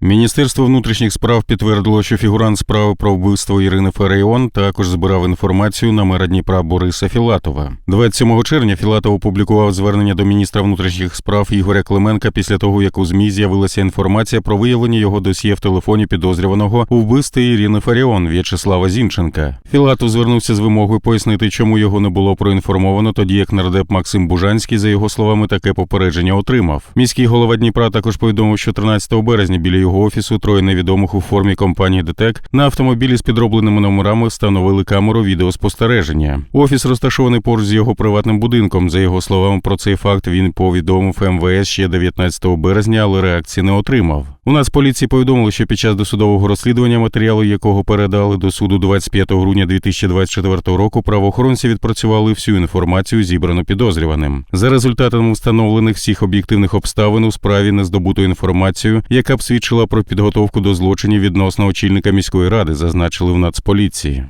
Міністерство внутрішніх справ підтвердило, що фігурант справи про вбивство Ірини Фаріон також збирав інформацію на мера Дніпра Бориса Філатова. 27 червня Філатов опублікував звернення до міністра внутрішніх справ Ігоря Клименка після того, як у ЗМІ з'явилася інформація про виявлення його досьє в телефоні підозрюваного у вбивстві Ірини Фаріон В'ячеслава Зінченка. Філатов звернувся з вимогою пояснити, чому його не було проінформовано, тоді як нардеп Максим Бужанський, за його словами, таке попередження отримав. Міський голова Дніпра також повідомив, що 13 березня біля його офісу троє невідомих у формі компанії ДТЕК на автомобілі з підробленими номерами встановили камеру відеоспостереження. Офіс розташований поруч з його приватним будинком. За його словами, про цей факт він повідомив МВС ще 19 березня, але реакції не отримав. У нас поліції повідомили, що під час досудового розслідування матеріали, якого передали до суду 25 грудня 2024 року, правоохоронці відпрацювали всю інформацію, зібрану підозрюваним. За результатами встановлених всіх об'єктивних обставин у справі не здобуто інформацію, яка б свідчила про підготовку до злочинів відносно очільника міської ради, зазначили в Нацполіції.